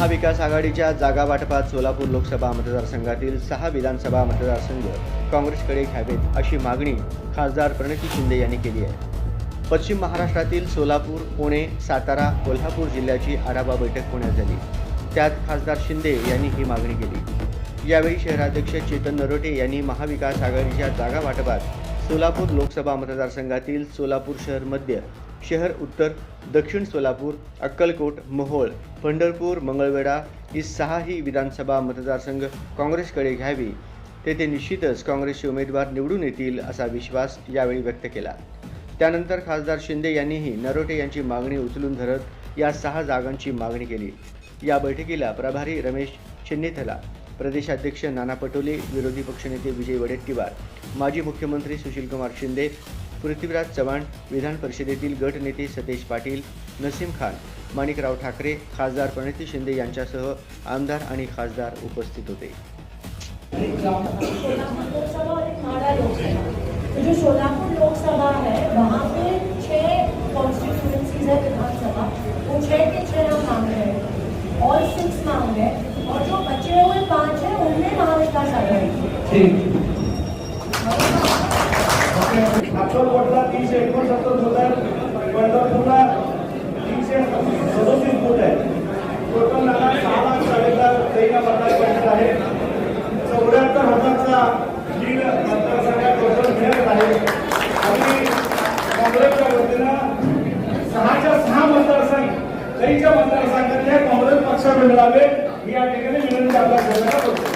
महाविकास आघाडीच्या जागा वाटपात सोलापूर लोकसभा मतदारसंघातील सहा विधानसभा मतदारसंघ काँग्रेसकडे घ्यावेत अशी मागणी खासदार प्रणिती शिंदे यांनी केली आहे. पश्चिम महाराष्ट्रातील सोलापूर पुणे सातारा कोल्हापूर जिल्ह्याची आढावा बैठक पुण्यात झाली. त्यात खासदार शिंदे यांनी ही मागणी केली. यावेळी शहराध्यक्ष चेतन नरोटे यांनी महाविकास आघाडीच्या जागा वाटपात सोलापूर लोकसभा मतदारसंघातील सोलापूर शहर मध्य शहर उत्तर दक्षिण सोलापूर अक्कलकोट मोहोळ पंढरपूर मंगळवेढा ही सहाही विधानसभा मतदारसंघ काँग्रेसकडे घ्यावी. तेथे निश्चितच काँग्रेसचे उमेदवार निवडून येतील असा विश्वास यावेळी व्यक्त केला. त्यानंतर खासदार शिंदे यांनीही नरोटे यांची मागणी उचलून धरत या सहा जागांची मागणी केली. या बैठकीला प्रभारी रमेश चिन्नेथला प्रदेशाध्यक्ष नाना पटोले विरोधी पक्षनेते विजय वडेट्टीवार माजी मुख्यमंत्री सुशीलकुमार शिंदे पृथ्वीराज चव्हाण विधान परिषदेतील गटनेते सतेज पाटील नसीम खान माणिकराव ठाकरे खासदार प्रणिती शिंदे यांच्यासह आमदार आणि खासदार उपस्थित होते. जो सोलापुर लोकसभा है वहाँ पे छह कॉन्स्टिट्यूएंसीज है विधानसभा वो छह के छह हम मांग रहे हैं। ऑल सिक्स मांग रहे हैं। और जो बचे हुए पांच है उनमें महाविकास आघाड़ी। ठीक। अक्कलकोटला तीनशे एकोणसत्तर फूट आहे पंढरपूरला तीनशे सदोतीस फूट आहे. टोटल नाना सहा लाख साडेचार चौदा मतदारसंघ आहे. चौऱ्याहत्तर हजारचा लीड मतदारसंघात टोटल मिळत आहे. आणि काँग्रेसच्या वतीनं सहाच्या सहा मतदारसंघ कैच्या मतदारसंघातल्या काँग्रेस पक्ष मिळावे मी या ठिकाणी विनंती आपल्या सर्वांना करतो.